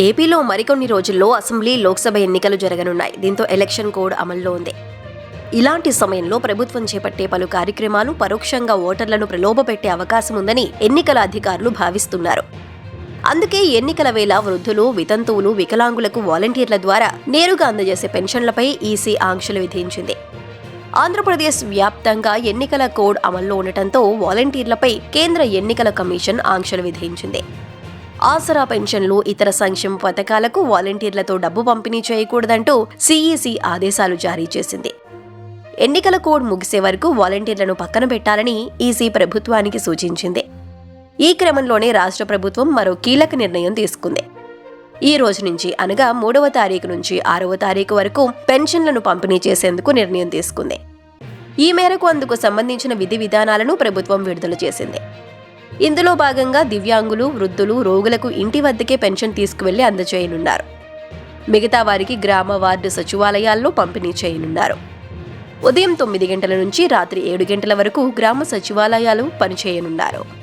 ఏపీలో మరికొన్ని రోజుల్లో అసెంబ్లీ లోక్సభ ఎన్నికలు జరగనున్నాయి. దీంతో ఎలక్షన్ కోడ్ అమల్లో ఉంది. ఇలాంటి సమయంలో ప్రభుత్వం చేపట్టే పలు కార్యక్రమాలు పరోక్షంగా ఓటర్లను ప్రలోభపెట్టే అవకాశం ఉందని ఎన్నికల అధికారులు భావిస్తున్నారు. అందుకే ఎన్నికల వేళ వృద్ధులు వితంతువులు వికలాంగులకు వాలంటీర్ల ద్వారా నేరుగా అందజేసే పెన్షన్లపై ఈసీ ఆంక్షలు విధించింది. ఆంధ్రప్రదేశ్ వ్యాప్తంగా ఎన్నికల కోడ్ అమల్లో ఉండటంతో వాలంటీర్లపై కేంద్ర ఎన్నికల కమిషన్ ఆంక్షలు విధించింది. ఆసరా పెన్షన్లు ఇతర సంక్షేమ పథకాలకు వాలంటీర్లతో డబ్బు పంపిణీ చేయకూడదంటూ సీఈసీ ఆదేశాలు జారీ చేసింది. ఎన్నికల కోడ్ ముగిసే వరకు వాలంటీర్లను పక్కన పెట్టాలని ఈసీ ప్రభుత్వానికి సూచించింది. ఈ క్రమంలోనే రాష్ట్ర ప్రభుత్వం మరో కీలక నిర్ణయం తీసుకుంది. ఈ రోజు నుంచి అనగా మూడవ తారీఖు నుంచి ఆరవ తారీఖు వరకు పెన్షన్లను పంపిణీ చేసేందుకు నిర్ణయం తీసుకుంది. ఈ మేరకు అందుకు సంబంధించిన విధి విధానాలను ప్రభుత్వం విడుదల చేసింది. ఇందులో భాగంగా దివ్యాంగులు వృద్ధులు రోగులకు ఇంటి వద్దకే పెన్షన్ తీసుకువెళ్ళి అందజేయనున్నారు. మిగతా వారికి గ్రామ వార్డు సచివాలయాల్లో పంపిణీ చేయనున్నారు. ఉదయం తొమ్మిది గంటల నుంచి రాత్రి ఏడు గంటల వరకు గ్రామ సచివాలయాలు పనిచేయనున్నారు.